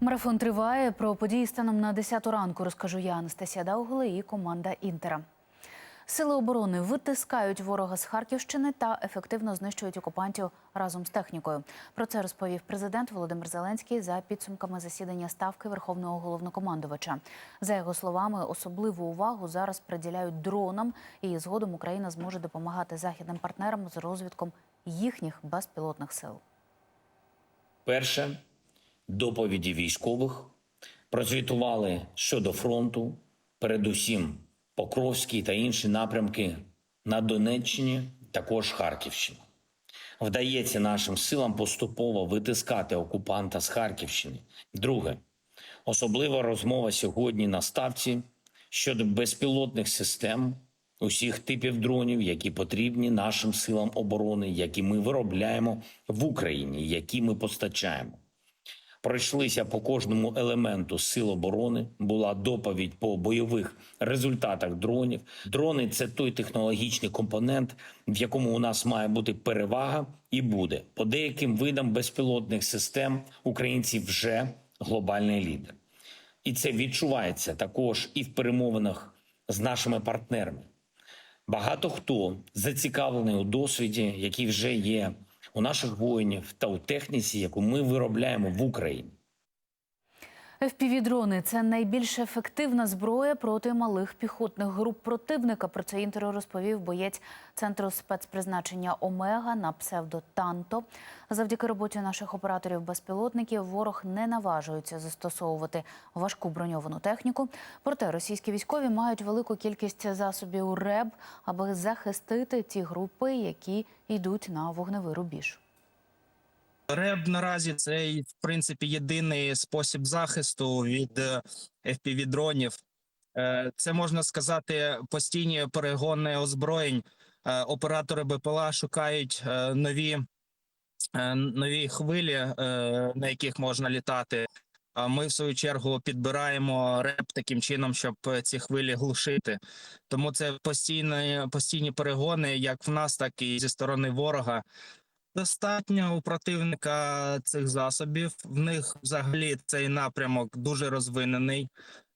Марафон триває. Про події станом на 10 ранку розкажу я, Анастасія Даугла і команда Інтера. Сили оборони витискають ворога з Харківщини та ефективно знищують окупантів разом з технікою. Про це розповів президент Володимир Зеленський за підсумками засідання ставки Верховного головнокомандувача. За його словами, особливу увагу зараз приділяють дронам, і згодом Україна зможе допомагати західним партнерам з розвідком їхніх безпілотних сил. Перше доповіді військових прозвітували щодо фронту, передусім Покровський та інші напрямки на Донеччині, також Харківщина. Вдається нашим силам поступово витискати окупанта з Харківщини. Друге, особлива розмова сьогодні на ставці щодо безпілотних систем усіх типів дронів, які потрібні нашим силам оборони, які ми виробляємо в Україні, які ми постачаємо. Пройшлися по кожному елементу сил оборони. Була доповідь по бойових результатах дронів. Дрони це той технологічний компонент, в якому у нас має бути перевага, і буде по деяким видам безпілотних систем. Українці вже глобальний лідер, і це відчувається також і в перемовинах з нашими партнерами. Багато хто зацікавлений у досвіді, який вже є у наших воїнів та у техніці, яку ми виробляємо в Україні. FPV-дрони – це найбільш ефективна зброя проти малих піхотних груп противника. Про це інтерв'ю розповів боєць центру спецпризначення Омега на псевдо Танто. Завдяки роботі наших операторів безпілотників ворог не наважується застосовувати важку броньовану техніку. Проте російські військові мають велику кількість засобів РЕБ, аби захистити ті групи, які йдуть на вогневий рубіж. РЕБ наразі це в принципі єдиний спосіб захисту від е, FPV-дронів. Е, Це можна сказати постійні перегони озброєнь. Е, Оператори БПЛА шукають нові, нові хвилі, на яких можна літати. А ми, в свою чергу, підбираємо РЕБ таким чином, щоб ці хвилі глушити. Тому це постійні, постійні перегони, як в нас, так і зі сторони ворога. Достатньо у противника цих засобів. В них взагалі цей напрямок дуже розвинений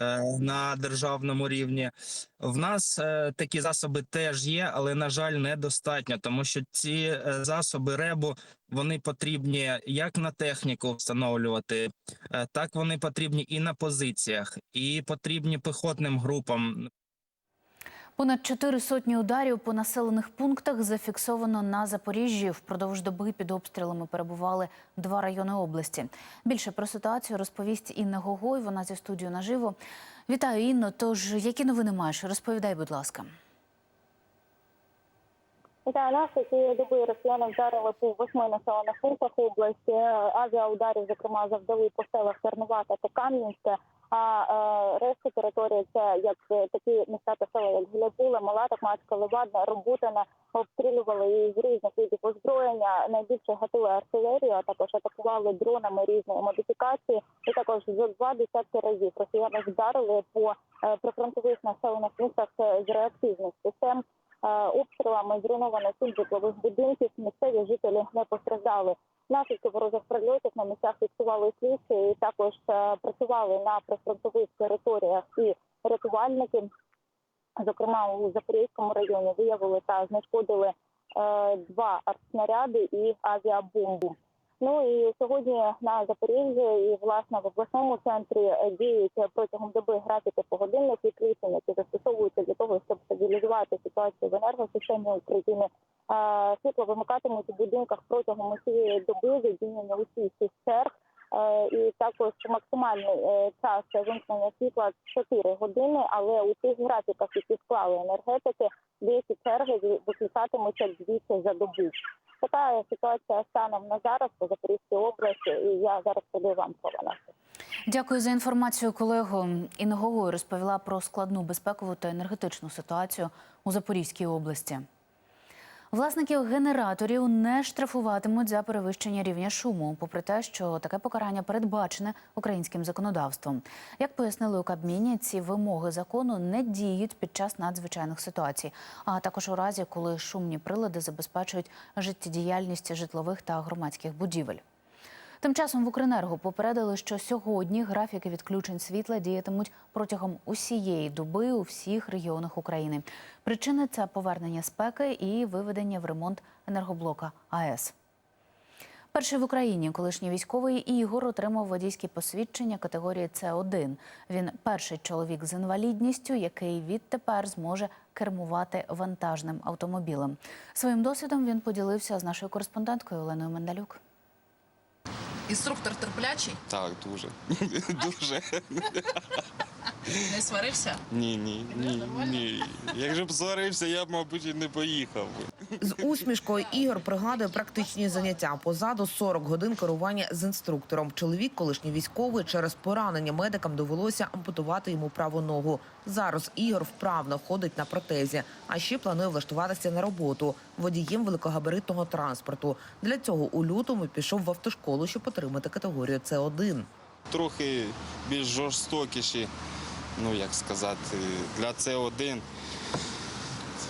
е, на державному рівні. В нас е, такі засоби теж є, але на жаль, недостатньо, тому що ці е, засоби ребу вони потрібні як на техніку встановлювати, е, так вони потрібні і на позиціях, і потрібні піхотним групам. Понад чотири сотні ударів по населених пунктах зафіксовано на Запоріжжі. Впродовж доби під обстрілами перебували два райони області. Більше про ситуацію розповість Інна Гогой. Вона зі студією наживо. Вітаю, Інно. Тож які новини маєш? Розповідай, будь ласка. Вітаю нас. Цієї доби росіяни вдарили по восьми населених пунктах області. Авіаударів, зокрема, завдали по селах Тернувата та Кам'янське. А е, решта території це як такі міста та села, як Гуляпула, Мала, Такмацька, Левадна, Роботина, обстрілювали її з різних видів озброєння. Найбільше гатили артилерію, а також атакували дронами різної модифікації. І також за два десятки разів росіяни вдарили по е, прифронтових населених пунктах е, з реактивних систем. Е, обстрілами зруйновано сім житлових будинків. Місцеві жителі не постраждали. Наслідки ворожих прильотів на місцях фіксували слідчі і також е, працювали на прифронтових територіях і рятувальники. Зокрема, у Запорізькому районі виявили та знешкодили е, два артснаряди і авіабомбу. Ну і сьогодні на Запоріжжі і власне в обласному центрі діють протягом доби графіки погодинних відключень, які застосовуються для того, щоб стабілізувати ситуацію в енергосистемі України. Світло вимикатимуть у будинках протягом усієї доби задіяння усіх цих черг. Е, І також максимальний е, час вимкнення світла 4 години, але у тих графіках, які склали енергетики, деякі черги виключатимуться двічі за добу. Така ситуація станом на зараз по Запорізькій області, і я зараз подаю вам слово Настя. Дякую за інформацію, колего. Інна Гогой розповіла про складну безпекову та енергетичну ситуацію у Запорізькій області. Власників генераторів не штрафуватимуть за перевищення рівня шуму, попри те, що таке покарання передбачене українським законодавством. Як пояснили у Кабміні, ці вимоги закону не діють під час надзвичайних ситуацій, а також у разі, коли шумні прилади забезпечують життєдіяльність житлових та громадських будівель. Тим часом в Укренерго попередили, що сьогодні графіки відключень світла діятимуть протягом усієї доби у всіх регіонах України. Причини це повернення спеки і виведення в ремонт енергоблока АЕС. Перший в Україні колишній військовий Ігор отримав водійське посвідчення категорії С1. Він перший чоловік з інвалідністю, який відтепер зможе кермувати вантажним автомобілем. Своїм досвідом він поділився з нашою кореспонденткою Оленою Мендалюк. Інструктор терплячий, Так, дуже. дуже. не сварився. Ні, ні, ні, ні. Якщо б сварився, я б, мабуть, і не поїхав. З усмішкою Ігор пригадує практичні заняття. Позаду 40 годин керування з інструктором. Чоловік, колишній військовий, через поранення медикам довелося ампутувати йому праву ногу. Зараз Ігор вправно ходить на протезі, а ще планує влаштуватися на роботу водієм великогабаритного транспорту. Для цього у лютому пішов в автошколу, щоб отримати категорію С1. Трохи більш жорстокіші, ну як сказати, для С1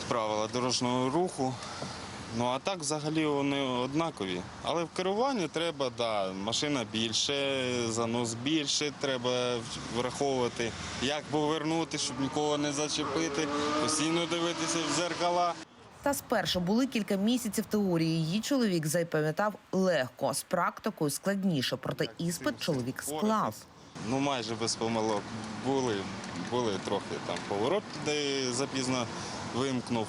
правила дорожнього руху. Ну а так взагалі вони однакові. Але в керуванні треба, да, машина більше, занос більше, треба враховувати, як повернути, щоб нікого не зачепити, постійно дивитися в зеркала. Та спершу були кілька місяців теорії. Її чоловік запам'ятав легко, з практикою складніше. Проте іспит чоловік склав. Ну, майже без помилок. Були, були трохи там поворот, де запізно вимкнув.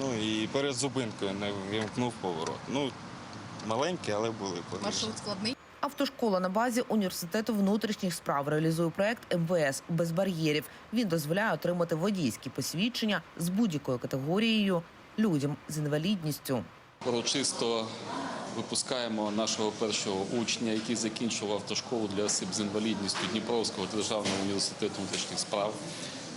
Ну і перед зупинкою не вимкнув поворот. Ну, маленькі, але були поміж. Маршрут складний. Автошкола на базі університету внутрішніх справ реалізує проект МВС без бар'єрів. Він дозволяє отримати водійські посвідчення з будь-якою категорією людям з інвалідністю. Урочисто випускаємо нашого першого учня, який закінчував автошколу для осіб з інвалідністю Дніпровського державного університету внутрішніх справ.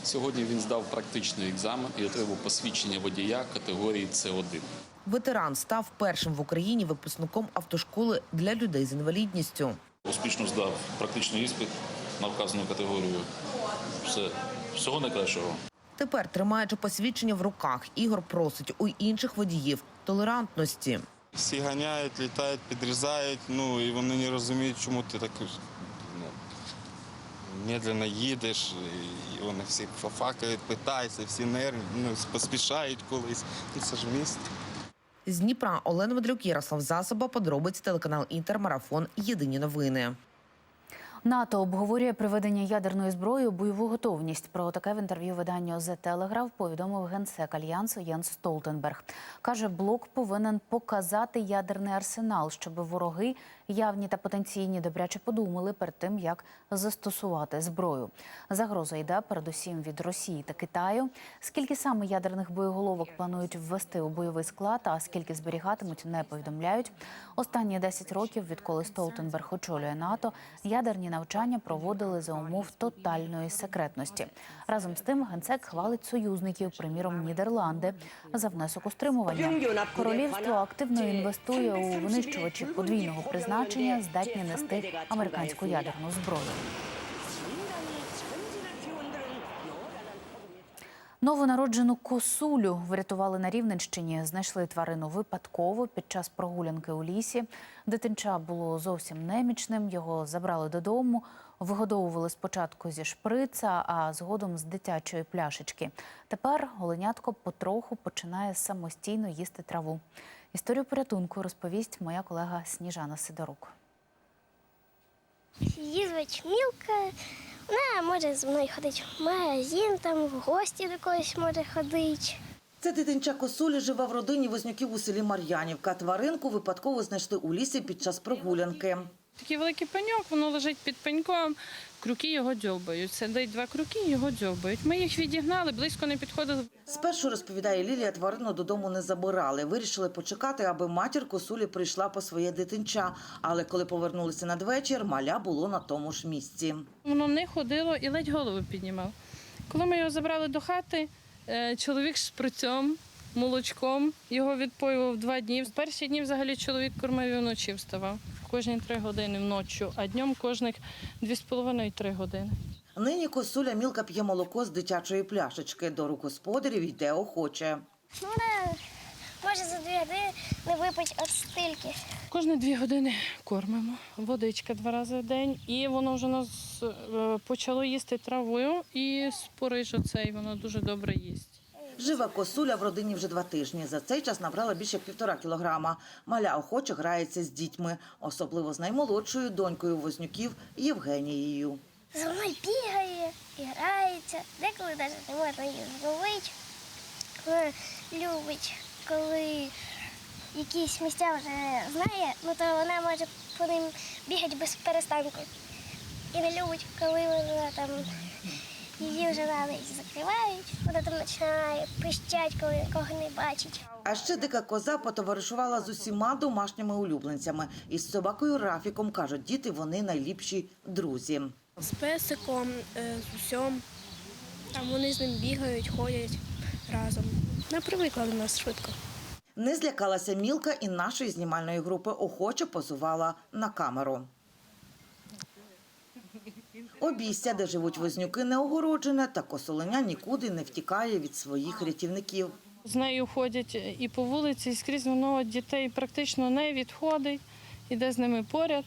Сьогодні він здав практичний екзамен і отримав посвідчення водія категорії С1. Ветеран став першим в Україні випускником автошколи для людей з інвалідністю. Успішно здав практичний іспит на вказану категорію. Все. Всього найкращого. Тепер, тримаючи посвідчення в руках, Ігор просить у інших водіїв толерантності. Всі ганяють, літають, підрізають, ну і вони не розуміють, чому ти так ну, медленно їдеш, і вони всі фафакають, питаються, всі нервні, ну, поспішають колись. Ну, це ж місто. З Дніпра Олена Медлюк, Ярослав Засоба, подробиць телеканал Інтермарафон. Єдині новини. НАТО обговорює приведення ядерної зброї у бойову готовність. Про таке в інтерв'ю виданню The Telegraph повідомив генсек альянсу Єнс Столтенберг. каже, блок повинен показати ядерний арсенал, щоб вороги явні та потенційні добряче подумали перед тим, як застосувати зброю. Загроза йде передусім від Росії та Китаю. Скільки саме ядерних боєголовок планують ввести у бойовий склад, а скільки зберігатимуть, не повідомляють. Останні 10 років, відколи Столтенберг очолює НАТО, ядерні навчання проводили за умов тотальної секретності. Разом з тим генсек хвалить союзників, приміром Нідерланди, за внесок у стримування. Королівство активно інвестує у винищувачі подвійного призначення, здатні нести американську ядерну зброю. Новонароджену косулю врятували на Рівненщині. Знайшли тварину випадково під час прогулянки у лісі. Дитинча було зовсім немічним. Його забрали додому. Вигодовували спочатку зі шприца, а згодом з дитячої пляшечки. Тепер голенятко потроху починає самостійно їсти траву. Історію порятунку розповість моя колега Сніжана Сидорук. Її звуть Мілка. Вона може з мною ходити в магазин, там в гості до когось може ходити. Це дитинча косулі живе в родині вознюків у селі Мар'янівка. Тваринку випадково знайшли у лісі під час прогулянки. Такий великий пеньок, воно лежить під пеньком, крюки його дзьобають. Сидить два крюки, його дзьобають. Ми їх відігнали, близько не підходили. Спершу, розповідає Лілія, тварину додому не забирали. Вирішили почекати, аби матір косулі прийшла по своє дитинча. Але коли повернулися надвечір, маля було на тому ж місці. Воно не ходило і ледь голову піднімав. Коли ми його забрали до хати, е, чоловік з шприцем, молочком його відпоював два дні. В перші дні взагалі чоловік кормив і вночі вставав. Кожні три години вночі, а днем кожних дві з половиною три години. Нині косуля мілка п'є молоко з дитячої пляшечки. До рук господарів йде охоче. Ну, Вона може за дві години не випить от стільки. кожні дві години кормимо. Водичка два рази в день. І воно вже нас е, почало їсти травою і спориш оцей, воно дуже добре їсть. Жива косуля в родині вже два тижні. За цей час набрала більше півтора кілограма. Маля охоче грається з дітьми, особливо з наймолодшою донькою Вознюків Євгенією. За мною бігає грається. Деколи навіть не можна її зловити. Любить, коли якісь місця вже знає, ну то вона може по ним бігати без перестанку. І не любить, коли вона там її вже на ніч закривають, вона там починає пищать, коли нікого не бачить. А ще дика коза потоваришувала з усіма домашніми улюбленцями. Із собакою Рафіком кажуть, діти вони найліпші друзі. З песиком, з усьом. Там вони з ним бігають, ходять разом. Вона привикла до нас швидко. Не злякалася мілка і нашої знімальної групи охоче позувала на камеру. Обійстя, де живуть вознюки, не огороджене, та косоленя нікуди не втікає від своїх рятівників. З нею ходять і по вулиці, і скрізь воно дітей практично не відходить, іде з ними поряд.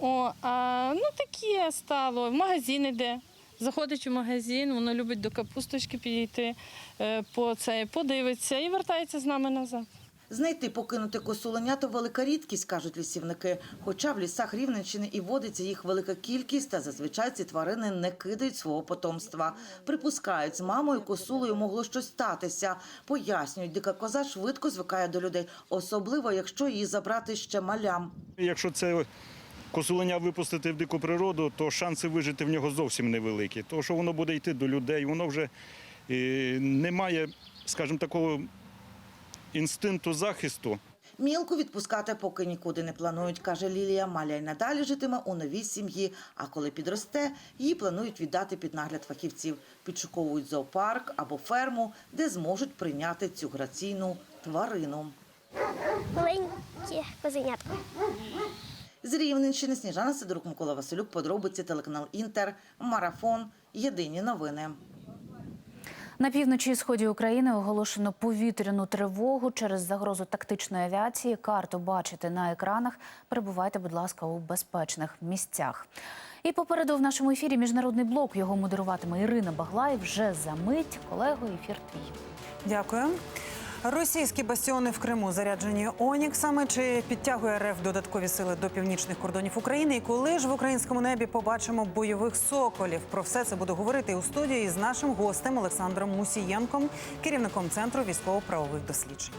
О, а ну таке стало, в магазин іде. Заходить у магазин, воно любить до капусточки підійти, е, по це, подивиться і вертається з нами назад. Знайти покинути косуленя – то велика рідкість, кажуть лісівники. Хоча в лісах Рівненщини і водиться їх велика кількість, та зазвичай ці тварини не кидають свого потомства. Припускають, з мамою косулею могло щось статися. Пояснюють, дика коза швидко звикає до людей, особливо, якщо її забрати ще малям. Якщо це косуленя випустити в дику природу, то шанси вижити в нього зовсім невеликі. Тому що воно буде йти до людей, воно вже е, не має, скажімо, такого інстинкту захисту. Мілку відпускати поки нікуди не планують, каже Лілія. Маля й надалі житиме у новій сім'ї. А коли підросте, її планують віддати під нагляд фахівців. Підшуковують зоопарк або ферму, де зможуть прийняти цю граційну тварину. Маленькі козенятка. З Рівненщини Сніжана Сидорук, Микола Василюк, подробиці, телеканал Інтер, Марафон, Єдині новини. На півночі і сході України оголошено повітряну тривогу через загрозу тактичної авіації. Карту бачите на екранах. Перебувайте, будь ласка, у безпечних місцях. І попереду в нашому ефірі міжнародний блок його модеруватиме Ірина Баглай. Вже за мить. Колего, ефір твій. Дякую. Російські бастіони в Криму заряджені Оніксами. Чи підтягує РФ додаткові сили до північних кордонів України? І коли ж в українському небі побачимо бойових соколів? Про все це буду говорити у студії з нашим гостем Олександром Мусієнком, керівником центру військово-правових досліджень.